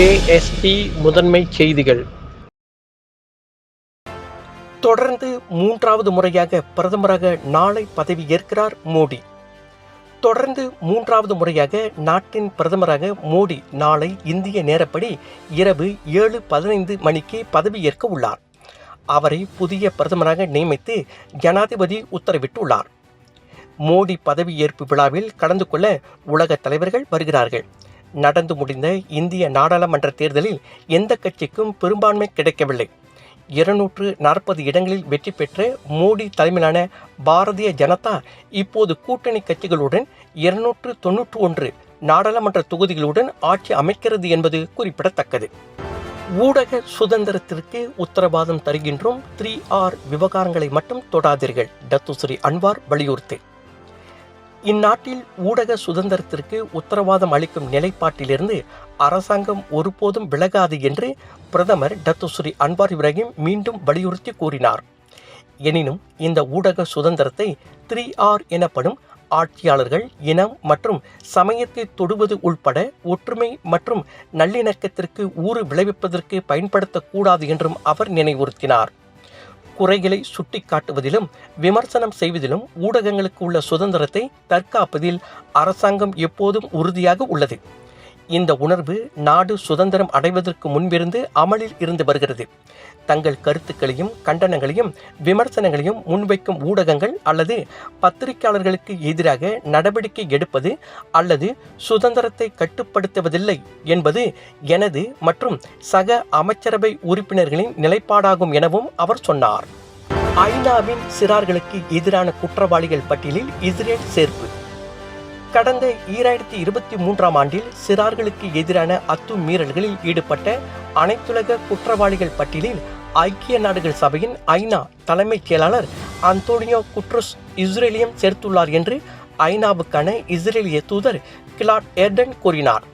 KST முதன்மை செய்திகள். தொடர்ந்து மூன்றாவது முறையாக பிரதமராக நாளை பதவியேற்கிறார் மோடி. தொடர்ந்து மூன்றாவது முறையாக நாட்டின் பிரதமராக மோடி நாளை இந்திய நேரப்படி இரவு ஏழு பதினைந்து மணிக்கு பதவியேற்க உள்ளார். அவரை புதிய பிரதமராக நியமித்து ஜனாதிபதி உத்தரவிட்டுள்ளார். மோடி பதவியேற்பு விழாவில் கலந்து கொள்ள உலக தலைவர்கள் வருகிறார்கள். நடந்து முடிந்த இந்திய நாடாளுமன்ற தேர்தலில் எந்த கட்சிக்கும் பெரும்பான்மை கிடைக்கவில்லை. இருநூற்று நாற்பது இடங்களில் வெற்றி பெற்ற மோடி தலைமையிலான பாரதிய ஜனதா இப்போது கூட்டணி கட்சிகளுடன் இருநூற்று தொன்னூற்று ஒன்று நாடாளுமன்ற தொகுதிகளுடன் ஆட்சி அமைக்கிறது என்பது குறிப்பிடத்தக்கது. ஊடக சுதந்திரத்திற்கு உத்தரவாதம் தருகின்றோம். த்ரீ ஆர் விவகாரங்களை மட்டும் தொடாதீர்கள். டத்துஸ்ரீ அன்வார் வலியுறுத்தி. இந்நாட்டில் ஊடக சுதந்திரத்திற்கு உத்தரவாதம் அளிக்கும் நிலைப்பாட்டிலிருந்து அரசாங்கம் ஒருபோதும் விலகாது என்று பிரதமர் டத்துஸ்ரீ அன்வார் இப்ராஹிம் மீண்டும் வலியுறுத்தி கூறினார். எனினும் இந்த ஊடக சுதந்திரத்தை த்ரீ ஆர் எனப்படும் ஆட்சியாளர்கள் இனம் மற்றும் சமயத்தை தொடுவது உள்பட ஒற்றுமை மற்றும் நல்லிணக்கத்திற்கு ஊறு விளைவிப்பதற்கு பயன்படுத்தக்கூடாது என்றும் அவர் நினைவுறுத்தினார். குறைகளை சுட்டிக்காட்டுவதிலும் விமர்சனம் செய்வதிலும் ஊடகங்களுக்கு உள்ள சுதந்திரத்தை தற்காப்பதில் அரசாங்கம் எப்போதும் உறுதியாக உள்ளது. இந்த உணர்வு நாடு சுதந்திரம் அடைவதற்கு முன்பிருந்து அமலில் இருந்து வருகிறது. தங்கள் கருத்துக்களையும் கண்டனங்களையும் விமர்சனங்களையும் முன்வைக்கும் ஊடகங்கள் அல்லது பத்திரிகையாளர்களுக்கு எதிராக நடவடிக்கை எடுப்பது அல்லது சுதந்திரத்தை கட்டுப்படுத்துவதில்லை என்பது எனது மற்றும் சக அமைச்சரவை உறுப்பினர்களின் நிலைப்பாடாகும் எனவும் அவர் சொன்னார். ஐநாவின் சிறார்களுக்கு எதிரான குற்றவாளிகள் பட்டியலில் இஸ்ரேல் சேர்ப்பு. கடந்த ஈராயிரத்தி இருபத்தி மூன்றாம் ஆண்டில் சிறார்களுக்கு எதிரான அத்துமீறல்களில் ஈடுபட்ட அனைத்துலக குற்றவாளிகள் பட்டியலில் ஐக்கிய நாடுகள் சபையின் ஐநா தலைமைச் செயலாளர் அந்தோனியோ குட்ரஸ் இஸ்ரேலியம் சேர்த்துள்ளார் என்று ஐநாவுக்கான இஸ்ரேலிய தூதர் கிலாட் எர்டன் கூறினார்.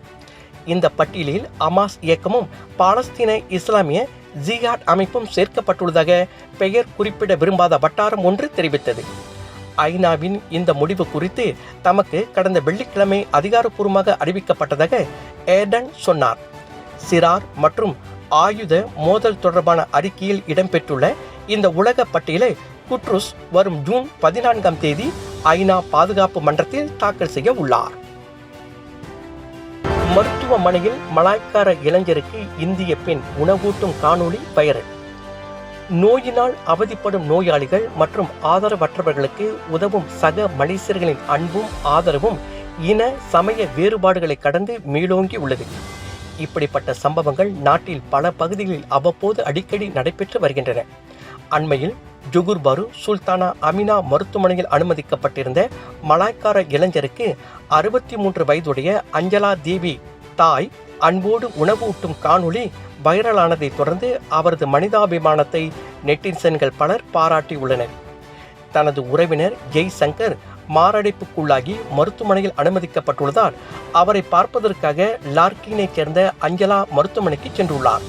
இந்த பட்டியலில் அமாஸ் இயக்கமும் பாலஸ்தீன இஸ்லாமிய ஜிஹாட் அமைப்பும் சேர்க்கப்பட்டுள்ளதாக பெயர் குறிப்பிட விரும்பாத வட்டாரம் ஒன்று தெரிவித்தது. ஐநாவின் இந்த முடிவு குறித்து தமக்கு கடந்த வெள்ளிக்கிழமை அதிகாரப்பூர்வமாக அறிவிக்கப்பட்டதாக ஏர்டன் சொன்னார். சிறார் மற்றும் ஆயுத மோதல் தொடர்பான அறிக்கையில் இடம்பெற்றுள்ள இந்த உலக பட்டியலை குட்ருஸ் வரும் ஜூன் பதினான்காம் தேதி ஐநா பாதுகாப்பு மன்றத்தில் தாக்கல் செய்ய உள்ளார். மருத்துவமனையில் மலாய்க்கார இளைஞருக்கு இந்திய பெண் உணவூட்டும் காணொளி வைரல். நோயினால் அவதிப்படும் நோயாளிகள் மற்றும் ஆதரவற்றவர்களுக்கு உதவும் சக மலேசியர்களின் அன்பும் ஆதரவும் இன சமய வேறுபாடுகளை கடந்து மீளோங்கி உள்ளது. இப்படிப்பட்ட சம்பவங்கள் நாட்டில் பல பகுதிகளில் அவ்வப்போது அடிக்கடி நடைபெற்று வருகின்றன. அண்மையில் ஜுகுர் பாரு சுல்தானா அமினா மருத்துவமனையில் அனுமதிக்கப்பட்டிருந்த மலாய்க்கார இளைஞருக்கு அறுபத்தி மூன்று வயதுடைய அஞ்சலா தேவி தாய் அன்போடு உணவு ஊட்டும் காணொளி வைரலானதை தொடர்ந்து அவரது மனிதாபிமானத்தை நெட்டிசன்கள் பலர் பாராட்டியுள்ளனர். தனது உறவினர் ஜெய் சங்கர் மாரடைப்புக்குள்ளாகி மருத்துவமனையில் அனுமதிக்கப்பட்டுள்ளதால் அவரை பார்ப்பதற்காக லார்கினைச் சேர்ந்த அஞ்சலா மருத்துவமனைக்கு சென்றுள்ளார்.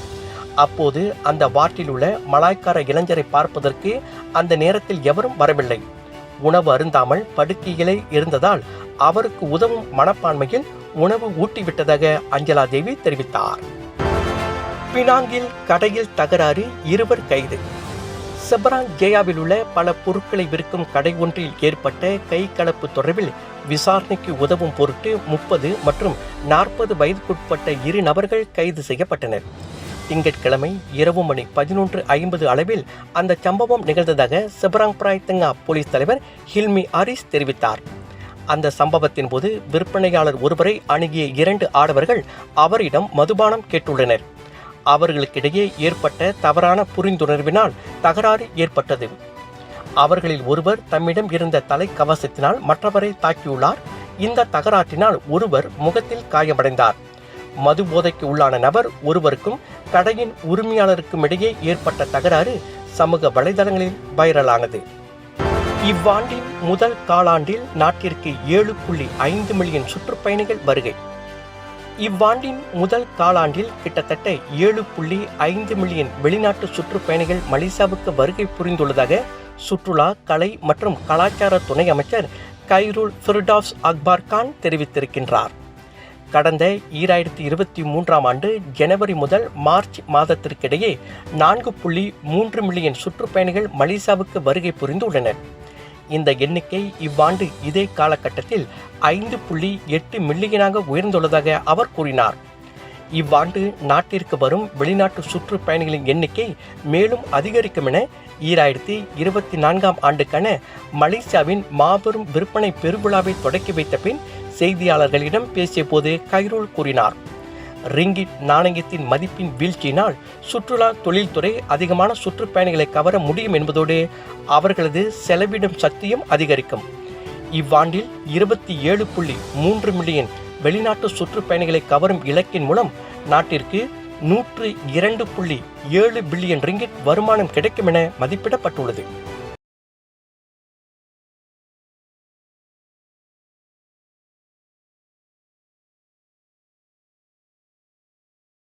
அப்போது அந்த வார்டில் உள்ள மலாய்க்கார இளைஞரை பார்ப்பதற்கு அந்த நேரத்தில் எவரும் வரவில்லை. உணவு அருந்தாமல் படுக்கையிலே இருந்ததால் அவருக்கு உதவும் மனப்பான்மையில் உணவு ஊட்டிவிட்டதாக அஞ்சலா தேவி தெரிவித்தார். பினாங்கில் கடையில் தகராறு இருவர் கைது. செபராங் கேயாவில் உள்ள பல பொருட்களை விற்கும் கடை ஒன்றில் ஏற்பட்ட கை கலப்பு தொடர்பில் விசாரணைக்கு உதவும் பொருட்டு முப்பது மற்றும் நாற்பது வயதுக்குட்பட்ட இரு நபர்கள் கைது செய்யப்பட்டனர். திங்கட்கிழமை இரவு மணி பதினொன்று ஐம்பது அளவில் அந்த சம்பவம் நிகழ்ந்ததாக செபராங் பிராய்தங்கா போலீஸ் தலைவர் ஹில்மி ஆரிஸ் தெரிவித்தார். அந்த சம்பவத்தின் போது விற்பனையாளர் ஒருவரை அணுகிய இரண்டு ஆடவர்கள் அவரிடம் மதுபானம் கேட்டுள்ளனர். அவர்களுக்கிடையே ஏற்பட்ட தவறான புரிந்துணர்வினால் தகராறு ஏற்பட்டது. அவர்களில் ஒருவர் தம்மிடம் இருந்த தலைக்கவசத்தினால் மற்றவரை தாக்கியுள்ளார். இந்த தகராற்றினால் ஒருவர் முகத்தில் காயமடைந்தார். மது போதைக்கு உள்ளான நபர் ஒருவருக்கும் கடையின் உரிமையாளருக்கும் இடையே ஏற்பட்ட தகராறு சமூக வலைதளங்களில் வைரலானது. இவ்வாண்டின் முதல் காலாண்டில் நாட்டிற்கு ஏழு புள்ளி ஐந்து மில்லியன் சுற்றுப்பயணிகள் வருகை. இவ்வாண்டின் முதல் காலாண்டில் கிட்டத்தட்ட ஏழு புள்ளி ஐந்து மில்லியன் வெளிநாட்டு சுற்றுப்பயணிகள் மலேசியாவுக்கு வருகை புரிந்துள்ளதாக சுற்றுலா கலை மற்றும் கலாச்சார துணை அமைச்சர் கைரூல் ஃபிர்டாஸ் அக்பார் கான் தெரிவித்திருக்கின்றார். கடந்த ஈராயிரத்தி இருபத்தி மூன்றாம் ஆண்டு ஜனவரி முதல் மார்ச் மாதத்திற்கிடையே நான்கு புள்ளி மூன்று மில்லியன் சுற்றுப்பயணிகள் மலேசியாவுக்கு வருகை புரிந்துள்ளனர். இந்த எண்ணிக்கை இவ்வாண்டு இதே காலகட்டத்தில் ஐந்து புள்ளி எட்டு மில்லியனாக உயர்ந்துள்ளதாக அவர் கூறினார். இவ்வாண்டு நாட்டிற்கு வரும் வெளிநாட்டு சுற்றுப்பயணிகளின் எண்ணிக்கை மேலும் அதிகரிக்கும் என ஈராயிரத்தி இருபத்தி நான்காம் ஆண்டுக்கான மலேசியாவின் மாபெரும் விற்பனை பெருவிழாவை தொடக்கி வைத்த பின் செய்தியாளர்களிடம் பேசிய போது கைரோல் கூறினார். ரிங்கிட் நாணயத்தின் மதிப்பின் வீழ்ச்சியினால் சுற்றுலா தொழில்துறை அதிகமான சுற்றுப்பயணிகளை கவர முடியும் என்பதோடு அவர்களது செலவிடும் சக்தியும் அதிகரிக்கும். இவ்வாண்டில் இருபத்தி ஏழு புள்ளி மூன்று மில்லியன் வெளிநாட்டு சுற்றுப்பயணிகளை கவரும் இலக்கின் மூலம் நாட்டிற்கு நூற்று இரண்டு புள்ளி ஏழு பில்லியன் ரிங்கிட் வருமானம் கிடைக்கும் என மதிப்பிடப்பட்டுள்ளது.